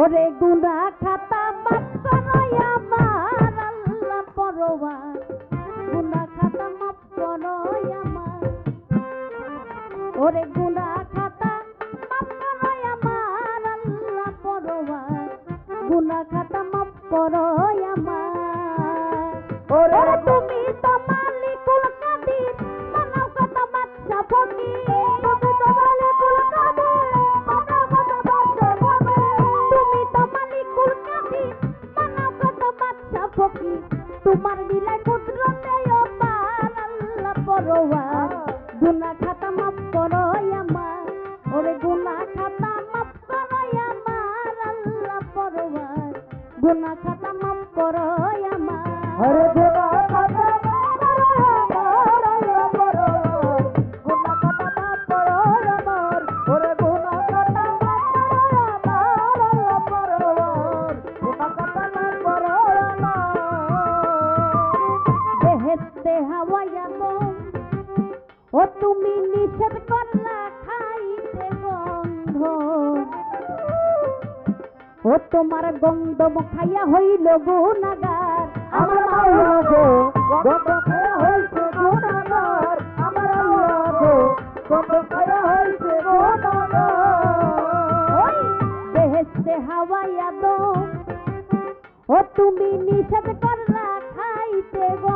ওরে গুনা খাতা মাফ করো আমার আল্লাহ পরওয়ার গুনা খাতা মাফ করো আমার। ওরে গুনা খাতা মাফ করো আমার আল্লাহ পরওয়ার গুনা খাতা মাফ করো আমার। ওরে তুমি আল্লাহ পরওয়ার গুনাহ খাতা মাফ করো আমার ওরে গুনাহ খাতা মাফ করো আমার আল্লাহ পরওয়ার গুনাহ খাতা মাফ করো আমার। গোনা গোনা ওরে গোনা গোনা গো ও তুমি নিষেধ করলা খাইতে গন্ধ ও তোমার গন্ধ খাইয়া হইল গো গুনাহগার আমার গো বেহেস্তে হাওয়ায়া গো ও তুমি নিষেধ করলা খাইতে গন্ধ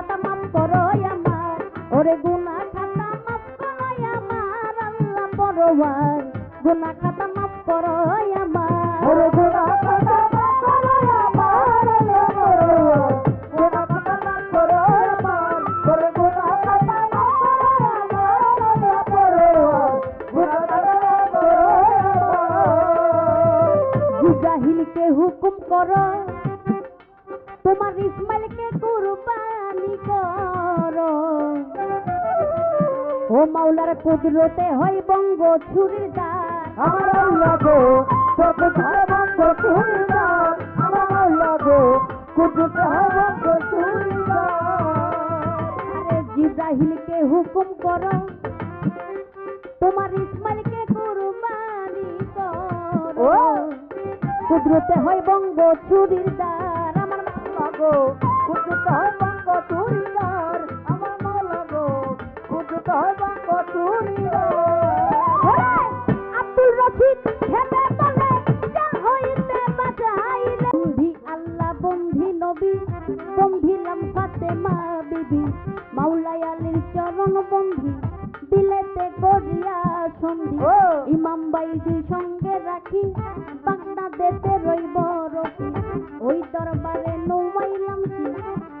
পরওয়ার গুনাহ খাতা মাফ করো আমার ওরে গুনাহ কাটা করো আমার করো করো করো হুকুম করো তোমার ইসমাইলকে ও মাওলার কুদরতে হয় বঙ্গ ছুরির দাগ আমার গো গো আরে জিব্রাহিলকে হুকুম করো তোমার ইসমাইলকে কুরবানি করো! কুদরতে হয় বঙ্গ ছুরির আমার আল্লাহ গো কুটু ধর্মাঙ্গ চুরিদার ইমাম সঙ্গে রাখি বাগদাদেতে রইব রকি ওই দরবারে নৌমাইলাম কি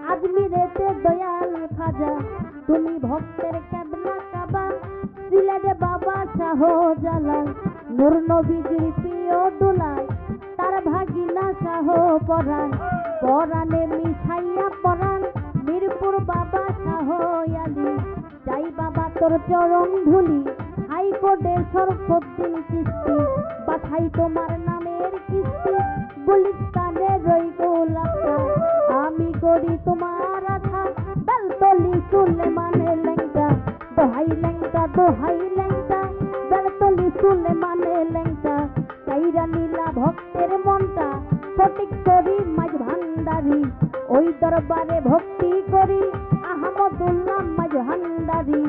আজমিরেতে দয়াল তুমি ভক্তের শাহ জালাল, নূর নবীজির প্রিয় দোলায় তার ভাগিনা শাহ পরাণ। পরাণে মিশাইয়া পরাণ, মিরপুর বাবা শাহ আলী। যাই বাবা তোর চরণ ধুলি, হাইকোর্টে সরফদ্দিন কিস্তি। পাঠাই তোমার নামের কিস্তি, গুলিস্তানে রই গোলাপটা আমি করি তোমার চাইরা ভক্তের মনটা সঠিক করি, মাঝ ভান্ডারি। ওই দরবারে ভক্তি করি, আহমদুল্লাহ মাঝ ভান্ডারি।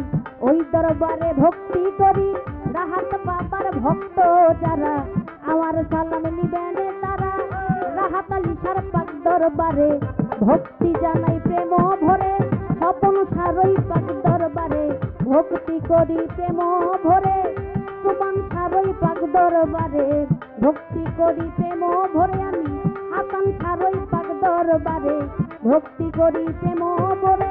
ওই দরবারে ভক্তি করি, রাহাত বাবার ভক্ত যারা, আমার সালাম নিবেন তারা। রাহাত আলী পাক দরবারে ভক্তি জানাই প্রেম ভরে, স্বপন সারই পাক দরবারে ভক্তি করি প্রেম ভরে। সুমন সারই পাক দরবারে ভক্তি করি প্রেম ভরে আমি আকাঙ্ক্ষার ওই পাক দরবারে। ভক্তি করি প্রেম ভরে